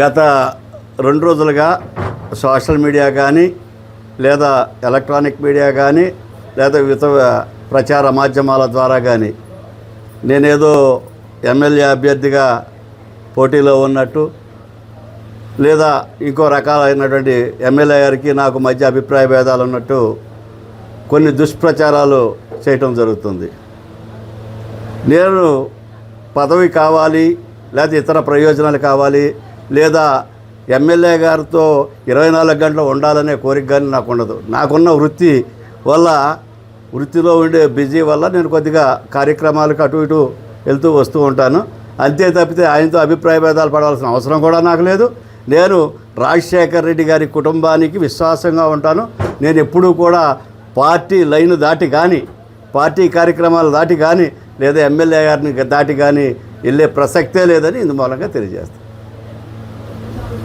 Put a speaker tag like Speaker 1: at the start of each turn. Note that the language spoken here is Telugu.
Speaker 1: గత రెండు రోజులుగా సోషల్ మీడియా కానీ లేదా ఎలక్ట్రానిక్ మీడియా కానీ లేదా వివిధ ప్రచార మాధ్యమాల ద్వారా కానీ నేనేదో ఎమ్మెల్యే అభ్యర్థిగా పోటీలో ఉన్నట్టు లేదా ఇంకో రకాలైనటువంటి ఎమ్మెల్యే గారికి నాకు మధ్య అభిప్రాయ భేదాలు ఉన్నట్టు కొన్ని దుష్ప్రచారాలు చేయటం జరుగుతుంది. నేను పదవి కావాలి లేదా ఇతర ప్రయోజనాలు కావాలి లేదా ఎమ్మెల్యే గారితో ఇరవై నాలుగు గంటలు ఉండాలనే కోరిక కానీ నాకు ఉండదు. నాకున్న వృత్తి వల్ల వృత్తిలో ఉండే బిజీ వల్ల నేను కొద్దిగా కార్యక్రమాలకు అటు ఇటు వెళ్తూ వస్తూ ఉంటాను. అంతే తప్పితే ఆయనతో అభిప్రాయ భేదాలు పడవలసిన అవసరం కూడా నాకు లేదు. నేను రాజశేఖర్ రెడ్డి గారి కుటుంబానికి విశ్వాసంగా ఉంటాను. నేను ఎప్పుడూ కూడా పార్టీ లైన్ దాటి కానీ పార్టీ కార్యక్రమాలు దాటి కానీ లేదా ఎమ్మెల్యే గారిని దాటి కానీ వెళ్ళే ప్రసక్తే లేదని ఇందు మూలంగా తెలియజేస్తాను